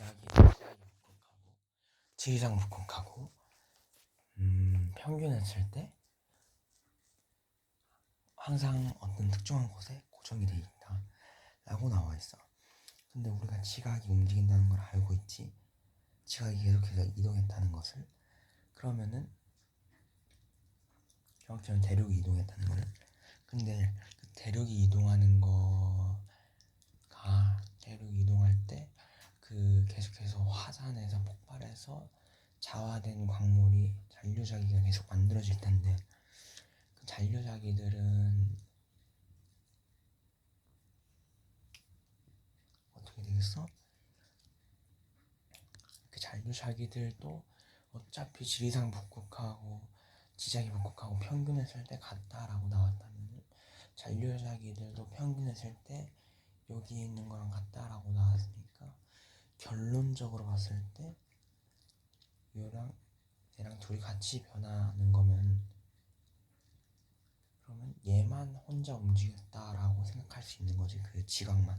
지작이 지작이 북극하고 지리산 북극하고 음, 평균 했을 때 항상 어떤 특정한 곳에 고정이 돼 있다 라고 나와 있어. 근데 우리가 지각이 움직인다는 걸 알고 있지 지각이 계속해서 이동했다는 것을 그러면은 정확히는 대륙이 이동했다는 거를 근데 그 대륙이 이동하는 거가 대륙이 이동할 때 그 계속해서 화산에서 폭발해서 자화된 광물이 잔류자기가 계속 만들어질 텐데 그 잔류자기들은 어떻게 되겠어? 그 잔류자기들도 어차피 지리산 북극하고 지자기 북극하고 평균했을 때 같다라고 나왔다면 잔류자기들도 평균했을 때 여기에 있는 거랑 같다라고 결론적으로 봤을 때 얘랑 얘랑 둘이 같이 변하는 거면 그러면 얘만 혼자 움직였다라고 생각할 수 있는 거지 그 지각만